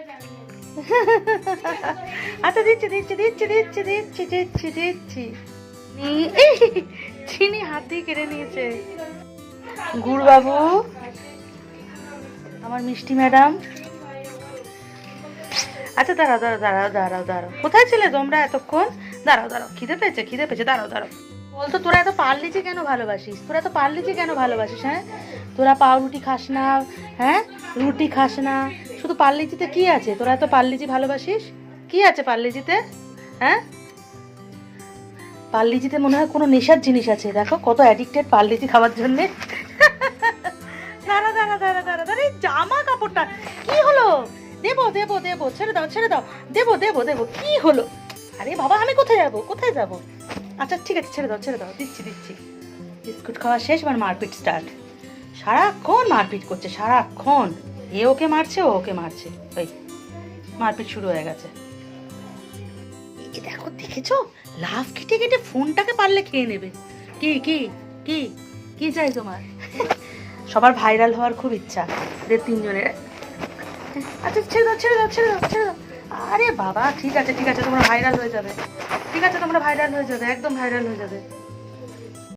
আচ্ছা দিচ্ছি দিচ্ছি দিচ্ছি দিচ্ছি দিচ্ছি দিচ্ছি দিচ্ছি। চিনি হাত দিয়ে কেড়ে নিয়েছে। গুড় বাবু আমার মিষ্টি ম্যাডাম। আচ্ছা দাঁড়াও দাঁড়াও দাঁড়াও দাঁড়াও দাঁড়াও। কোথায় ছিলে তোমরা এতক্ষণ? দাঁড়াও দাঁড়াও খিদে পেয়েছে খিদে পেয়েছে দাঁড়াও দাঁড়াও। বলতো তোরা এত পারলিচি কেন ভালোবাসিস? তোরা এত পারলিচি কেন ভালোবাসিস হ্যাঁ? তোরা পাউরুটি খাস না হ্যাঁ? রুটি খাস না পার্লিজিতে কি আছে? তোরা এত পার্লিজি ভালোবাসিস? কি আছে পার্লিজিতে হ্যাঁ? পার্লিজিতে মনে হয় কোনো নেশার জিনিস আছে। দেখো কত অ্যাডিক্টেড পার্লিজি খাওয়ার জন্যে। দাঁড়া দাঁড়া দাঁড়া দাঁড়া দাঁড়া জামা কাপড়টা কি হলো? দেবো দেবো দেবো, ছেড়ে দাও ছেড়ে দাও। দেবো দেবো দেবো, কি হলো? আরে বাবা, আমি কোথায় যাব? কোথায় যাব? আচ্ছা ঠিক আছে, ছেড়ে দাও ছেড়ে দাও, দিচ্ছি দিচ্ছি। বিস্কুট খাওয়া শেষ, এবার মারপিট স্টার্ট সারাক্ষণ মারপিট করছে, সারাক্ষণ। এ ওকে মারছে, ও ওকে মারছে। ওই মারপিট শুরু হয়ে গেছে। দেখো, দেখেছ? লাভ কেটে কেটে ফোনটাকে পারলে খেয়ে নেবে। কি কি কি কি চাই তোমার? সবার ভাইরাল হওয়ার খুব ইচ্ছা। এদের তিনজনের। আচ্ছা ছেড়ে দাও ছেড়ে দাও ছেড়ে দাও ছেড়ে দাও। আরে বাবা, ঠিক আছে ঠিক আছে, তোমরা ভাইরাল হয়ে যাবে। ঠিক আছে, তোমরা ভাইরাল হয়ে যাবে, একদম ভাইরাল হয়ে যাবে।